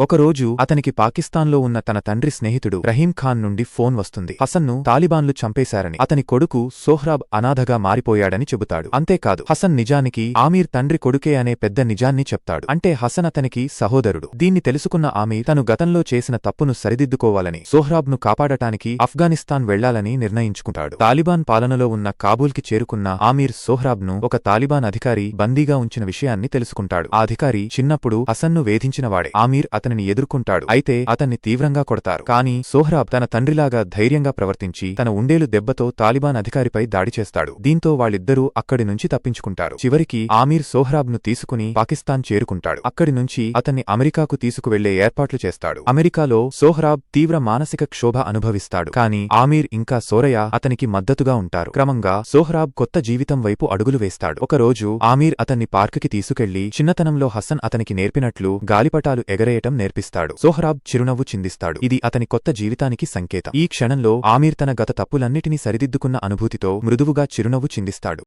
ఒకరోజు అతనికి పాకిస్తాన్లో ఉన్న తన తండ్రి స్నేహితుడు రహీం ఖాన్ నుండి ఫోన్ వస్తుంది. హసన్ను తాలిబాన్లు చంపేశారని అతని కొడుకు సోహ్రాబ్ అనాథగా మారిపోయాడని చెబుతాడు. అంతేకాదు హసన్ నిజానికి ఆమీర్ తండ్రి కొడుకే అనే పెద్ద నిజాన్ని చెప్తాడు. అంటే హసన్ అతనికి సహోదరుడు. దీన్ని తెలుసుకున్న ఆమీర్ తను గతంలో చేసిన తప్పును సరిదిద్దుకోవాలని సోహ్రాబ్ను కాపాడటానికి ఆఫ్ఘనిస్తాన్ వెళ్ళాలని నిర్ణయించుకుంటాడు. తాలిబాన్ పాలనలో ఉన్న కాబూల్కి చేరుకున్న ఆమీర్ సోహ్రాబ్ను ఒక తాలిబాన్ అధికారి బందీగా ఉంచిన విషయాన్ని తెలుసుకుంటాడు. ఆ అధికారి చిన్నప్పుడు హసన్ను వేధించినవాడే ఆమీర్ అతనిని ఎదుర్కొంటాడు. అయితే అతన్ని తీవ్రంగా కొడతారు. కానీ సోహ్రాబ్ తన తండ్రిలాగా ధైర్యంగా ప్రవర్తించి తన ఉండేలు దెబ్బతో తాలిబాన్ అధికారిపై దాడి చేస్తాడు. దీంతో వాళ్ళిద్దరూ అక్కడి నుంచి తప్పించుకుంటారు. చివరికి ఆమీర్ సోహ్రాబ్ను తీసుకుని పాకిస్తాన్ చేరుకుంటాడు. అక్కడి నుంచి అతన్ని అమెరికాకు తీసుకువెళ్ళే ఏర్పాట్లు చేస్తాడు. అమెరికాలో సోహ్రాబ్ తీవ్ర మానసిక క్షోభ అనుభవిస్తాడు. కానీ ఆమీర్ ఇంకా సోరయ అతనికి మద్దతుగా ఉంటారు. క్రమంగా సోహ్రాబ్ కొత్త జీవితం వైపు అడుగులు వేస్తాడు. ఒకరోజు ఆమీర్ అతన్ని పార్కుకి తీసుకెళ్ళి చిన్నతనంలో హసన్ అతనికి నేర్పినట్లు గాలిపటాలు ఎగరేయటం నేర్పిస్తాడు. సోహ్రాబ్ చిరునవ్వు చిందిస్తాడు. ఇది అతని కొత్త జీవితానికి సంకేతం. ఈ క్షణంలో ఆమీర్ తన గత తప్పులన్నిటినీ సరిదిద్దుకున్న అనుభూతితో మృదువుగా చిరునవ్వు చిందిస్తాడు.